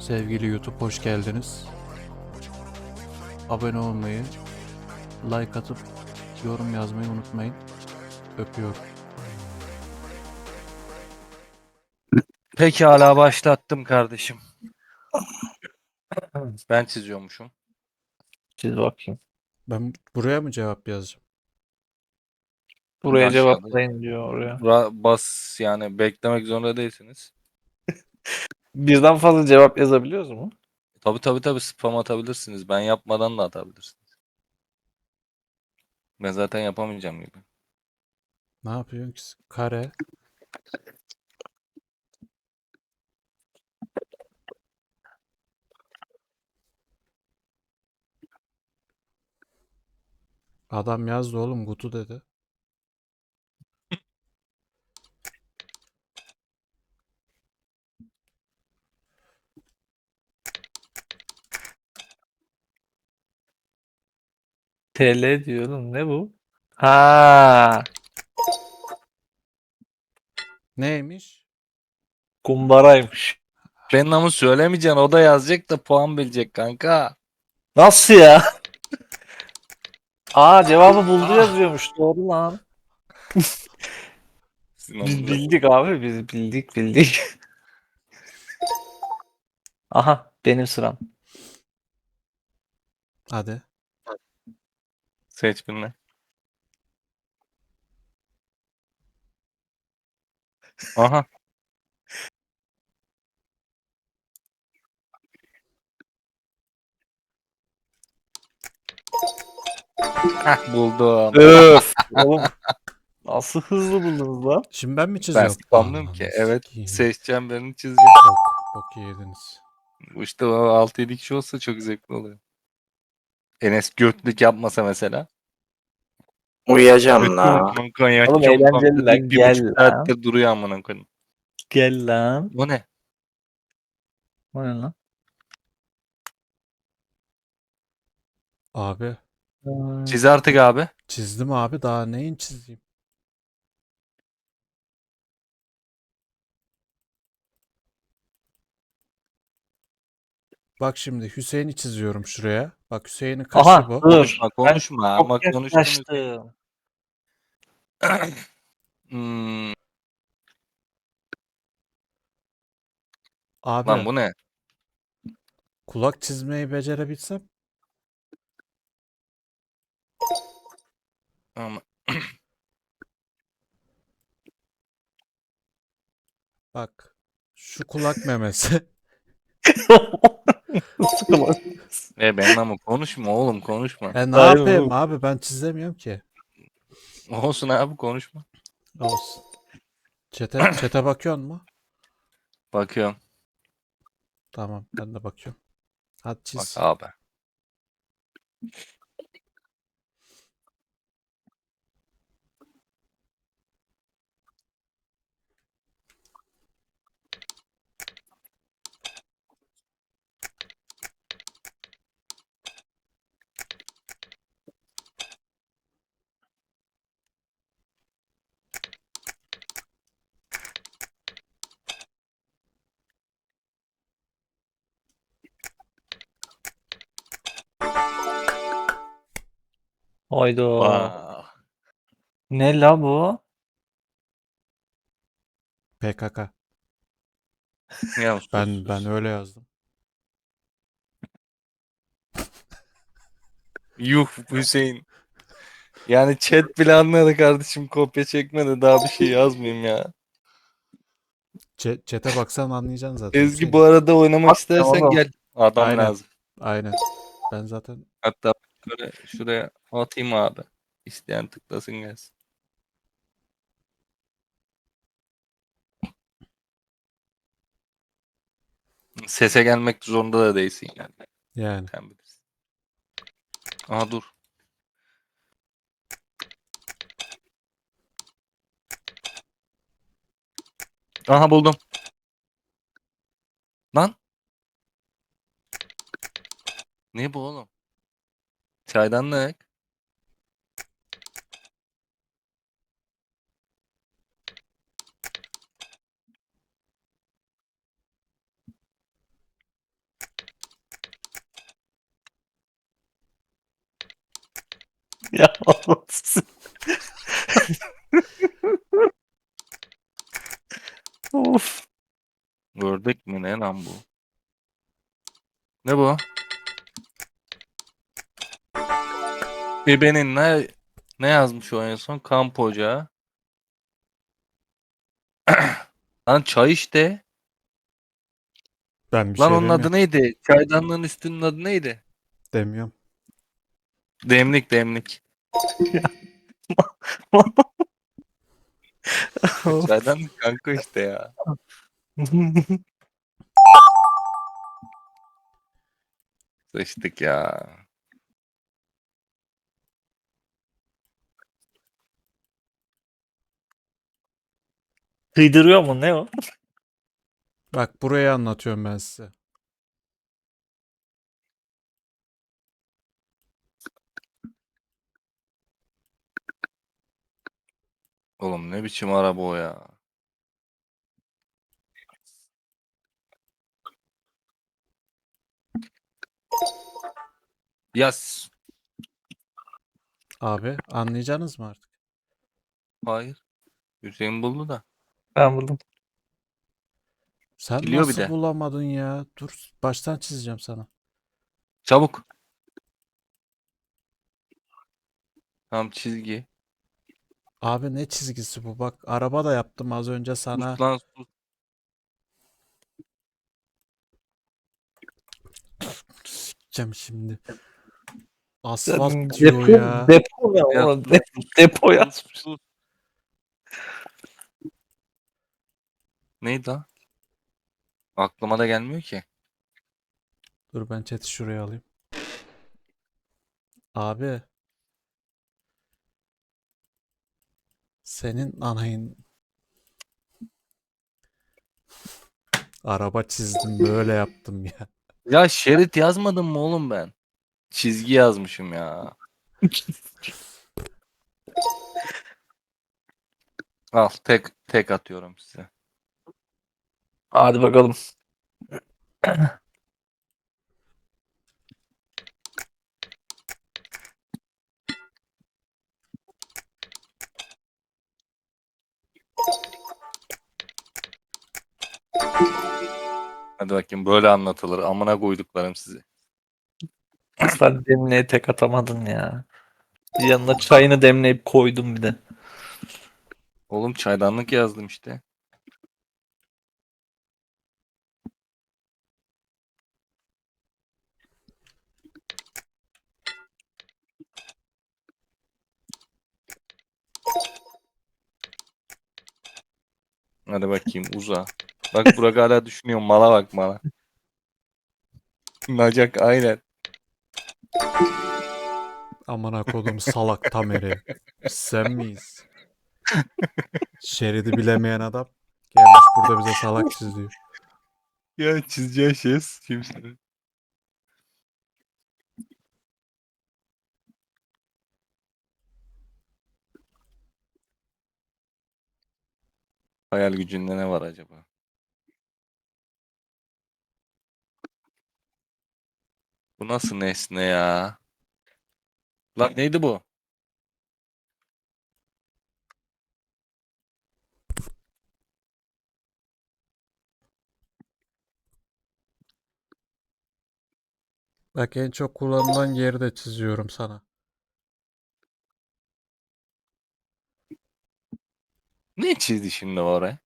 Sevgili YouTube hoş geldiniz. Abone olmayı, like atıp yorum yazmayı unutmayın. Öpüyorum. Pekala başlattım kardeşim. Ben çiziyormuşum. Çiz bakayım. Ben buraya mı cevap yazacağım? Buraya cevaplayın diyor oraya. Ra- bas yani beklemek zorunda değilsiniz. Birden fazla cevap yazabiliyoruz mu? Tabi tabi tabi spam atabilirsiniz. Ben yapmadan da atabilirsiniz. Ben zaten yapamayacağım gibi. Ne yapıyorsun ki? Kare. Adam yazdı oğlum kutu dedi. TL diyorum. Ne bu? Ha, Neymiş? kumbaraymış. Benim ama söylemeyeceksin. O da yazacak da puan bilecek kanka. Nasıl ya? Aa cevabı buldu yazıyormuş. Doğru lan. Sizin Biz bildik abi. Biz bildik bildik. Aha benim sıram. Hadi. Seç birini. Aha. Heh buldum. Öf. Oğlum nasıl hızlı buldunuz lan? Şimdi ben mi Ben çiziyorum? spamlıyorum ki. Evet seçeceğim birini çizeceğim. Bok, yediniz. Bu işte o 6-7 kişi olsa çok zevkli oluyor. Enes götlük yapmasa mesela. Uyuyacağım la. Kanka ya, Oğlum çok eğlenceli lan, komik, bir gel buçuk lan. saattir duruyor amına koyayım. Gel lan. O ne? O ne lan? Abi Çiz artık abi. çizdim abi daha neyin çizeyim? Bak şimdi Hüseyin'i çiziyorum şuraya. Bak Hüseyin'in kaşı Aha bu. dur. Konuşma konuşma Çok ama konuştuğunuz. Hmm, Abi lan bu ne? kulak çizmeyi becerebilsem Ama, bak şu kulak memesi. E ben ama konuşma oğlum konuşma. E ne Hayır yapayım oğlum. abi ben çizemiyorum ki. Olsun abi konuşma. Olsun. Çete, çete bakıyorsun mu? Bakıyorum. Tamam ben de bakıyorum. Hadi Bak çiz. abi. Hayda. Vah. Ne la bu? PKK. Ya sus, Ben sus. ben öyle yazdım. Yuh Hüseyin. Yani chat bile anladı kardeşim kopya çekmedi daha bir şey yazmayayım ya. Çete baksan anlayacaksın zaten. Ezgi bu arada oynamak istersen gel. Adam Aynen. lazım. Aynen. Ben zaten Hatta şöyle şuraya atayım abi. İsteyen tıklasın gelsin. Sese gelmek zorunda da değilsin yani. yani. Sen bilirsin. Aha dur. Aha buldum. Lan. Ne bu oğlum? Çaydanlık. Ya Allah'ım. of. Ördek mi ne lan bu? Ne bu? Bebenin ne ne yazmış o en son? Kamp ocağı. Lan çay işte. Ben bir Lan şey onun demiyorum. adı neydi? Çaydanlığın üstünün adı neydi? Demiyorum. Demlik demlik. Çaydanlık kanka işte ya. Sıçtık ya. Kıydırıyor mu ne o? Bak burayı anlatıyorum ben size. Oğlum ne biçim araba o ya. Yas. Abi anlayacaksınız mı artık? Hayır. Hüseyin buldu da. Ben buldum. Sen Biliyor bir nasıl de. bulamadın ya? Dur baştan çizeceğim sana. Çabuk. Tam çizgi. Abi ne çizgisi bu? Bak araba da yaptım az önce sana. Sus lan sus. Sikeceğim şimdi. Asfalt diyor Depo, ya. depo ne Ya oğlum? De- depo ya. Sus, sus. Neydi lan? Aklıma da gelmiyor ki. Dur ben chat'i şuraya alayım. Abi. Senin anayın araba çizdim böyle yaptım ya. Ya şerit yazmadım mı oğlum ben? Çizgi yazmışım ya. Al tek tek atıyorum size. Hadi bakalım. Hadi bakayım böyle anlatılır. Amına koyduklarım sizi. Aslan demliğe tek atamadın ya. Yanına çayını demleyip koydum bir de. Oğlum çaydanlık yazdım işte. Hadi bakayım uza. Bak Burak hala düşünüyor. Mala bak mala. Nacak aynen. Amına kodum salak Tamer'i. Sen miyiz? Şeridi bilemeyen adam gelmiş burada bize salak çiziyor. Ya çizeceğin şey kimse. Hayal gücünde ne var acaba? Bu nasıl nesne ya? Lan neydi bu? Bak en çok kullanılan yeri de çiziyorum sana. Ne çizdi şimdi oraya?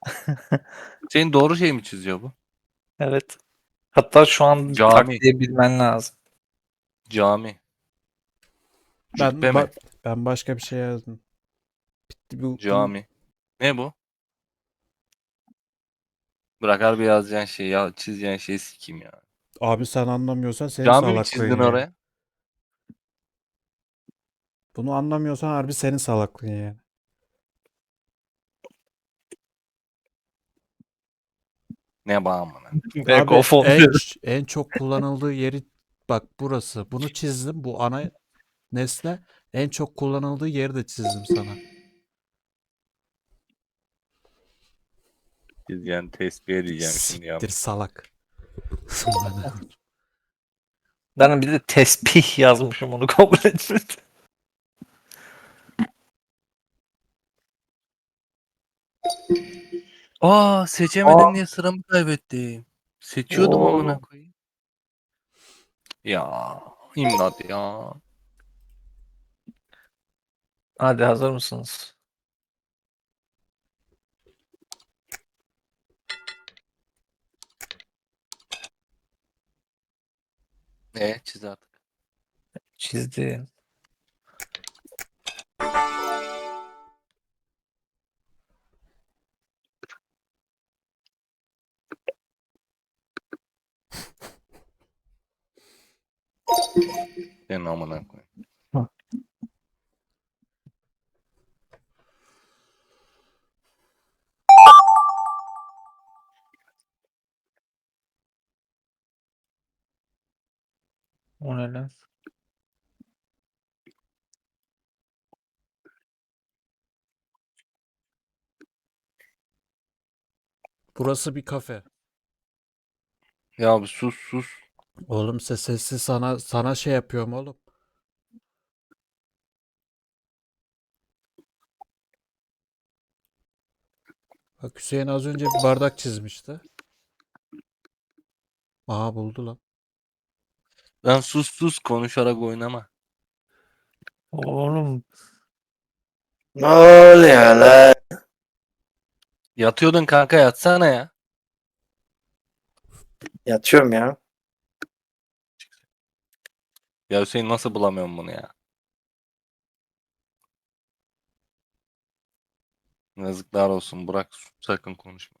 Senin doğru şey mi çiziyor bu? Evet. Hatta şu an Cami. taktiği bilmen lazım. Cami. Ben, Cübbe mi? ba- ben başka bir şey yazdım. Bitti bu. Cami. Ne bu? Bırak harbi yazacağın şeyi ya çizeceğin şeyi sikeyim ya. Abi sen anlamıyorsan senin Cami mi salaklığın çizdin yani. oraya? Bunu anlamıyorsan harbi senin salaklığın yani. Ne bağımına. Back Abi off on en, en çok kullanıldığı yeri bak burası. Bunu çizdim. Bu ana nesne en çok kullanıldığı yeri de çizdim sana. Çizeceğin tesbih edeceğim şimdi ya. Siktir salak. Ben bir de tespih yazmışım onu kabul etmedi. Aa seçemedim Aa. diye sıramı kaybettim. Seçiyordum Oo. amına koyayım. Ya imdat ya. Hadi hazır mısınız? E çiz artık. Çizdim. Senin amına koyayım. O ne lan? Burası bir kafe. Ya bir sus sus. Oğlum ses sessiz sana sana şey yapıyorum oğlum. Bak Hüseyin az önce bir bardak çizmişti. Aha buldu lan. Lan sus sus konuşarak oynama. Oğlum Ne oluyor lan? Yatıyordun kanka yatsana ya. Yatıyorum ya. Ya Hüseyin nasıl bulamıyorum bunu ya? Yazıklar olsun bırak sus, sakın konuşma.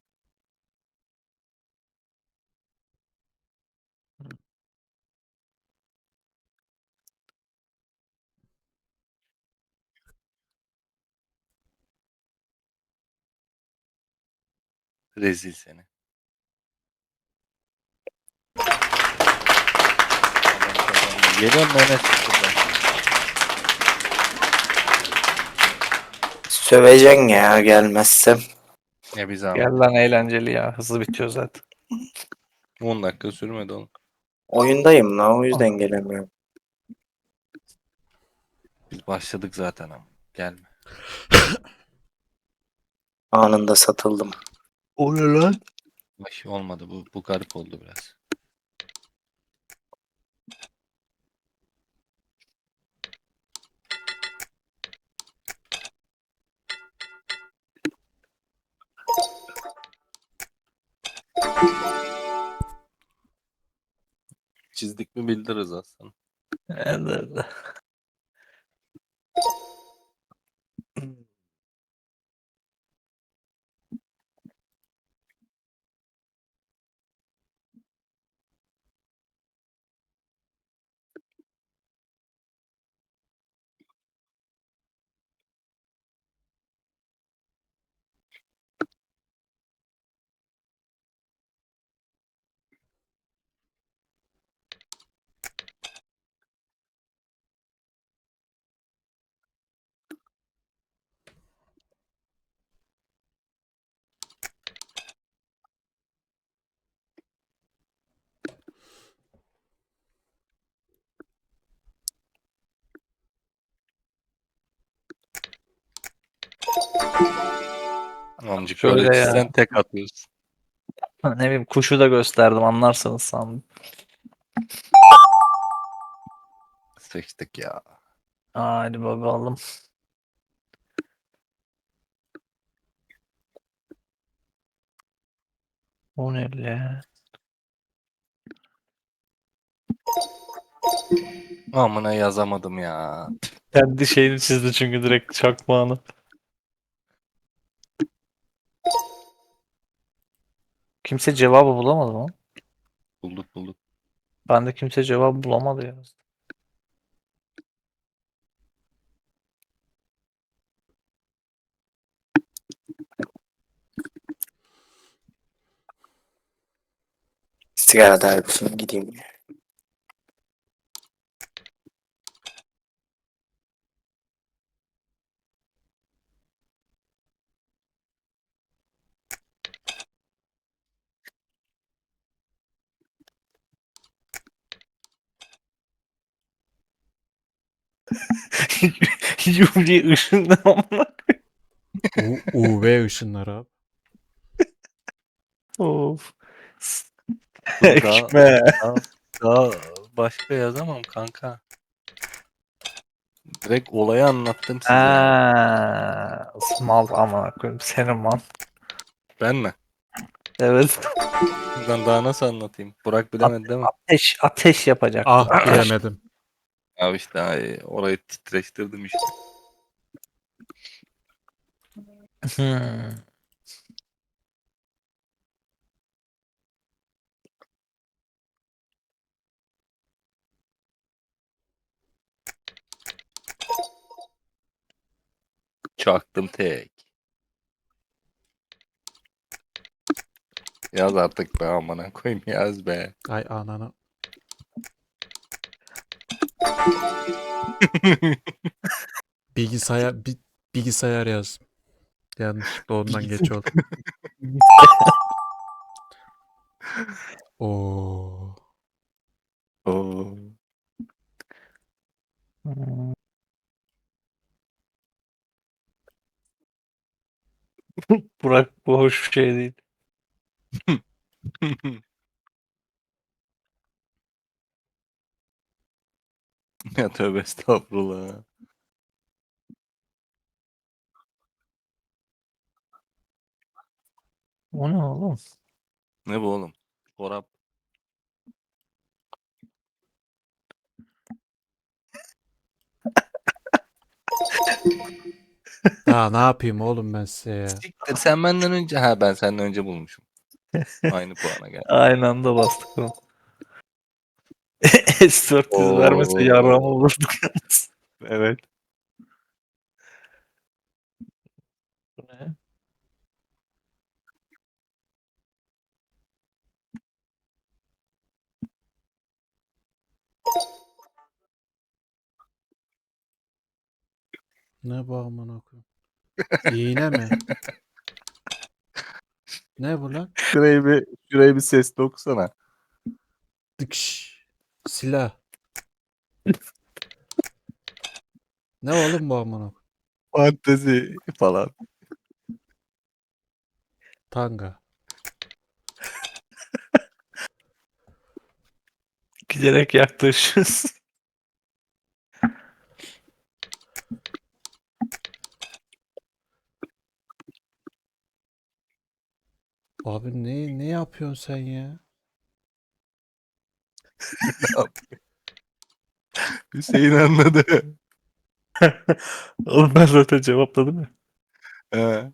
Rezil seni. Adam Geliyorum Mehmet şuradan. Söveceksin ya gelmezsem. Ne bir zahmet. gel lan eğlenceli ya. Hızlı bitiyor zaten. 10 dakika sürmedi oğlum. Oyundayım lan o yüzden gelemiyorum. Biz başladık zaten ama. Gelme. Anında satıldım. O ne lan? Ay, olmadı bu. Bu garip oldu biraz. Çizdik mi bildiririz aslında. Evet. Amcık Şöyle böyle ya. tek atıyorsun. Ne bileyim kuşu da gösterdim anlarsınız sandım. Seçtik ya. Hadi bakalım. O ne lan? Amına yazamadım ya. Kendi şeyini çizdi çünkü direkt çakmağını. Kimse cevabı bulamadı mı? Bulduk bulduk. Ben de kimse cevabı bulamadı ya. Sigara da yapsın gideyim. ya. Yumruğu ışındı amına. U- UV ışınları abi. Of. Daha, Ekme. daha, daha başka yazamam kanka. Direkt olayı anlattım size. Aa, mal amına koyayım senin man. Ben mi? Evet. Ben daha nasıl anlatayım? Burak bilemedi değil mi? Ateş ateş yapacak. Ah bilemedim. Abi işte ay, orayı titreştirdim işte. Hmm. Çaktım tek. Yaz artık be amına koyayım yaz be. Ay ananı. Bilgisayar bi- bilgisayar yaz. Yanlışlıkla ondan geç oldu. Oo. Oo. Burak bu hoş bir şey değil. ya tövbe estağfurullah. O ne oğlum? Ne bu oğlum? Çorap. Ya ne yapayım oğlum ben size ya. Siktir sen benden önce. Ha ben senden önce bulmuşum. Aynı puana geldi. Aynı anda bastık onu. S400 vermese Oo. yaram olurduk yalnız. Evet. Bu ne? Ne bu amına koyayım? İğne mi? Ne bu lan? Şurayı bir, şurayı bir ses okusana. Dıkş. Silah. Ne oğlum bu amına? Fantezi falan. Tanga. Giderek yaklaşıyoruz. Abi ne ne yapıyorsun sen ya? Hüseyin anladı. Oğlum ben zaten cevapladım ya. Ha.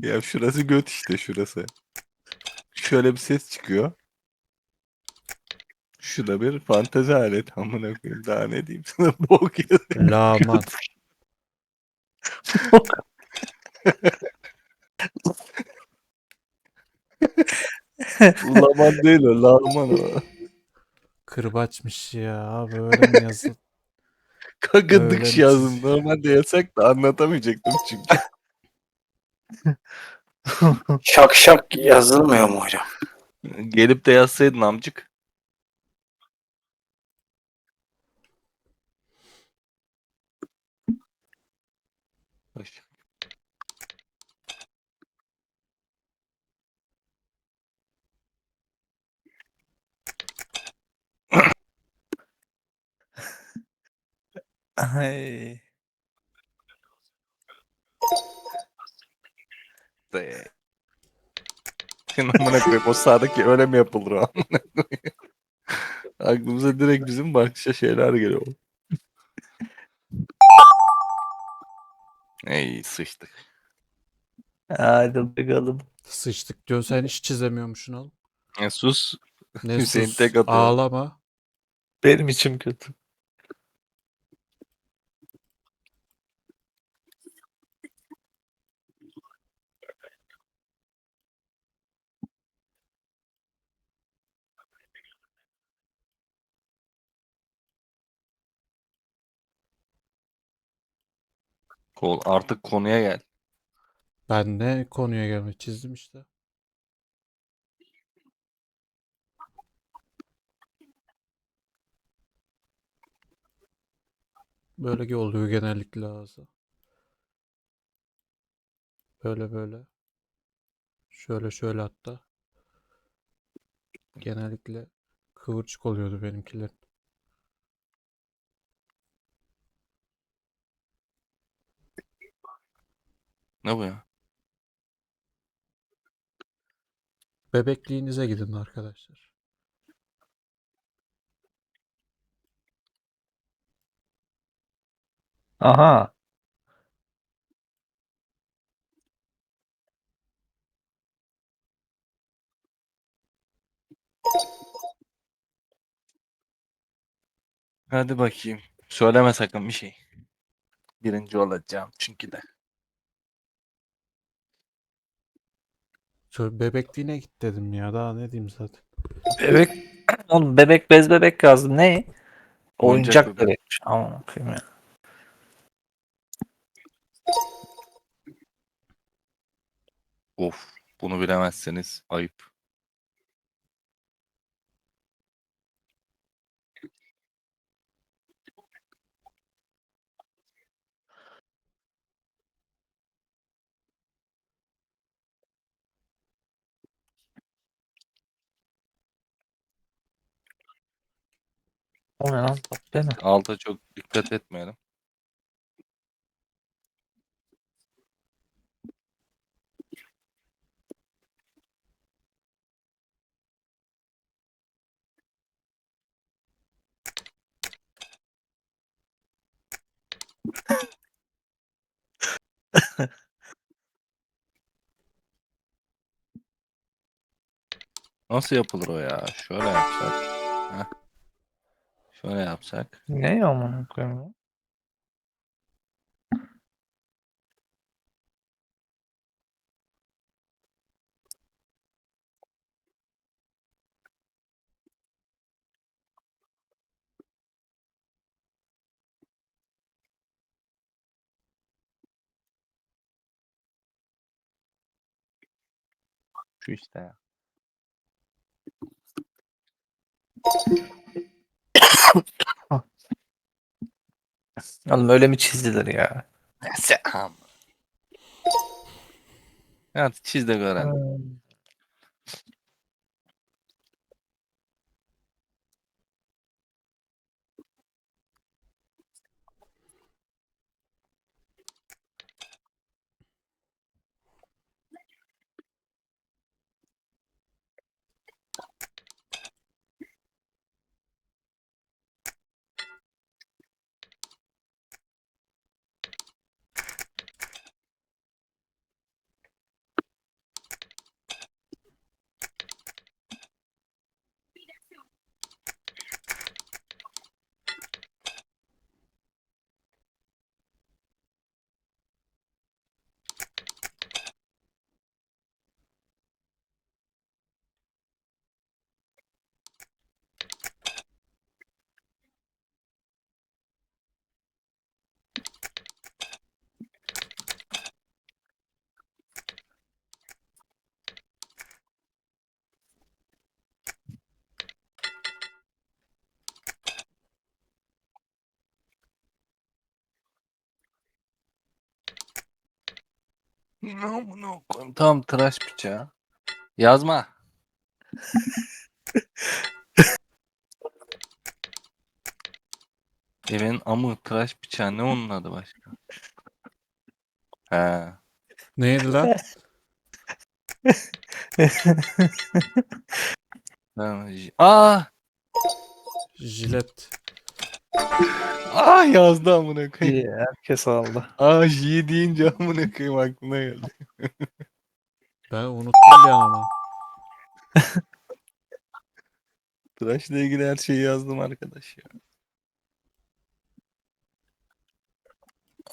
Ya şurası göt işte şurası. Şöyle bir ses çıkıyor. Şurada bir fantezi alet amına koyayım daha ne diyeyim sana bok ya. Laman. Laman değil o laman o. Kırbaçmış ya abi öyle mi yazıl? Kagındık Öyle yazdım. mi? Normalde yasak da anlatamayacaktım çünkü. Şak şak yazılmıyor mu hocam? Gelip de yazsaydın amcık. Ay. De. Senin amına koyayım o sağdaki öyle mi yapılır o amına koyayım. Aklımıza direkt bizim başka şeyler geliyor. Ey sıçtık. Hadi bakalım. Sıçtık diyor sen hiç çizemiyormuşsun oğlum. E, sus. Ne Hüseyin sus, tek atıyor. Ağlama. Benim içim kötü. Kol artık konuya gel. Ben ne konuya gelmek çizdim işte. Böyle oluyor genellikle ağzı. Böyle böyle. Şöyle şöyle hatta. Genellikle kıvırcık oluyordu benimkiler. Ne bu ya? Bebekliğinize gidin arkadaşlar. Aha. Hadi bakayım. Söyleme sakın bir şey. Birinci olacağım çünkü de. Şöyle bebekliğine git dedim ya. Daha ne diyeyim zaten. Bebek. Oğlum bebek bez bebek yazdım. Ne? Oyuncak Oyuncak bebek. bebek. Aman okuyayım ya. Of. Bunu bilemezseniz ayıp. O ne lan? Tatlı mi? Alta çok dikkat etmeyelim. Nasıl yapılır o ya? Şöyle yapsak. Heh. Şöyle yapsak. Ne ya? Şu işte ya. Oğlum öyle mi çizdiler ya? Selam. Hadi çiz de görelim. Hmm. Amına koyayım. Tam tıraş bıçağı. Yazma. Evin amı tıraş bıçağı ne onun adı başka? He. Neydi lan? Tamam. j- Aa! Jilet. Aa yazdı amına koyayım. İyi herkes aldı. Aa J deyince amına koyayım aklına geldi. Ben unuttum bir an ama. Tıraşla ilgili her şeyi yazdım arkadaş ya.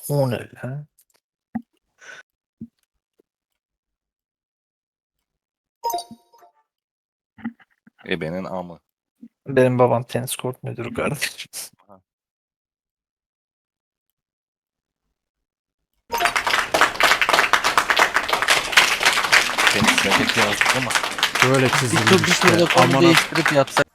O ne lan? Ebenin amı. Benim babam tenis kort müdürü kardeşim. Seni sevdik yazdık ama. Böyle Bir tur çizilmiş bir tur işte. da konu Aman değiştirip yapsak.